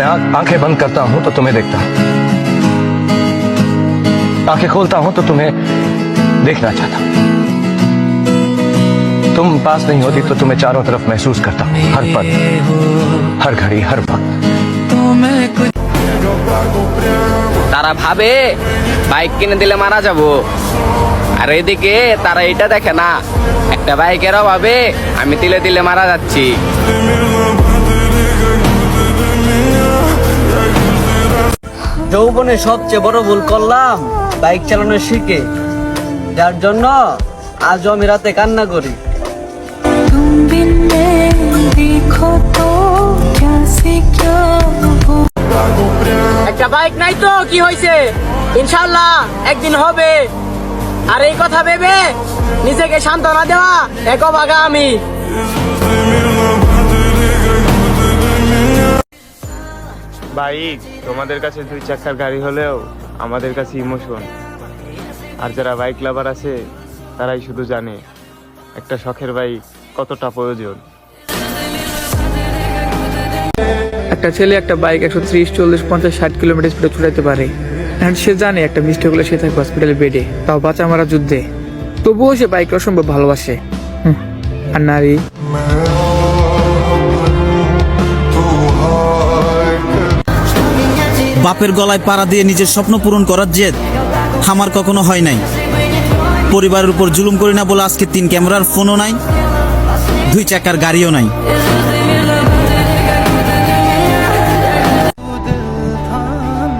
मैं आंख- आंखें बंद करता हूं तो तुम्हें देखता हूं आंखें खोलता हूं तो तुम्हें देखना चाहता हूं तुम पास नहीं होती तो तुम्हें चारों तरफ महसूस करता हूं हर पल हर घड़ी हर वक्त তারা ভাবে বাইক কিনে দিলে মারা যাব আর এদিকে তারা এটা দেখে না একটা বাইকের অভাবে আমি তিলে তিলে মারা যাচ্ছি যৌবনে সবচেয়ে বড় ভুল করলাম, বাইক চালানো শিখে। যার জন্য আজও আমি রাতে কান্না করি। একটা বাইক নাই তো, কি হয়েছে ইনশাল্লাহ একদিন হবে। আর এই কথা ভেবে নিজেকে সান্ত্বনা দেওয়া এক আমি। বাইক তোমাদের কাছে দুই চাকার গাড়ি হলেও আমাদের কাছে ইমোশন। আর যারা বাইক লাভার আছে, তারাই শুধু জানে একটা শখের বাইক কতটা প্রয়োজন। একটা ছেলে একটা বাইক একশো ত্রিশ, চল্লিশ, পঞ্চাশ, ষাট কিলোমিটার স্পিডে ছুটাইতে পারে। আর সে জানে একটা মিস্টেক হলে সে থাকে হসপিটালে বেডে তাও বাঁচা মারা যুদ্ধে। তবুও সে বাইক অসম্ভব ভালোবাসে। আর নারী বাপের গলায় পাড়া দিয়ে নিজের স্বপ্ন পূরণ করার জেদ আমার কখনো হয় নাই। পরিবারের উপর জুলুম করি না বলে আজকে তিন ক্যামেরার ফোনও নাই দুই চাকার গাড়িও নাই।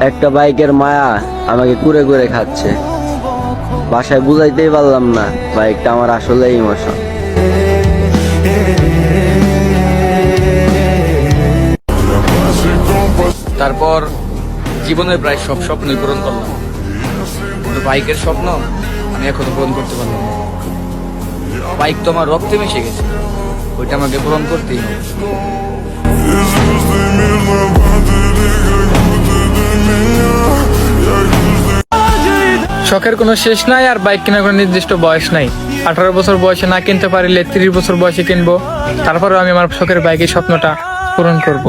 একটা বাইকের মায়া আমাকে কুরে কুরে খাচ্ছে। বাসায় বুঝাইতেই পারলাম না বাইকটা আমার আসলে ইমোশন। তারপর জীবনের প্রায় সব স্বপ্নই পূরণ করলাম। কিন্তু বাইকের স্বপ্ন আমি এখনও পূরণ করতে পারলাম। বাইক তো আমার রক্তে মিশে গেছে। ওইটা আমাকে পূরণ করতেই হবে। শখের কোনো শেষ নাই আর বাইক কেনার কোনো নির্দিষ্ট বয়স নাই। আঠারো বছর বয়সে না কিনতে পারলে তিরিশ বছর বয়সে কিনবো। তারপরেও আমি আমার শখের বাইকের স্বপ্নটা পূরণ করব।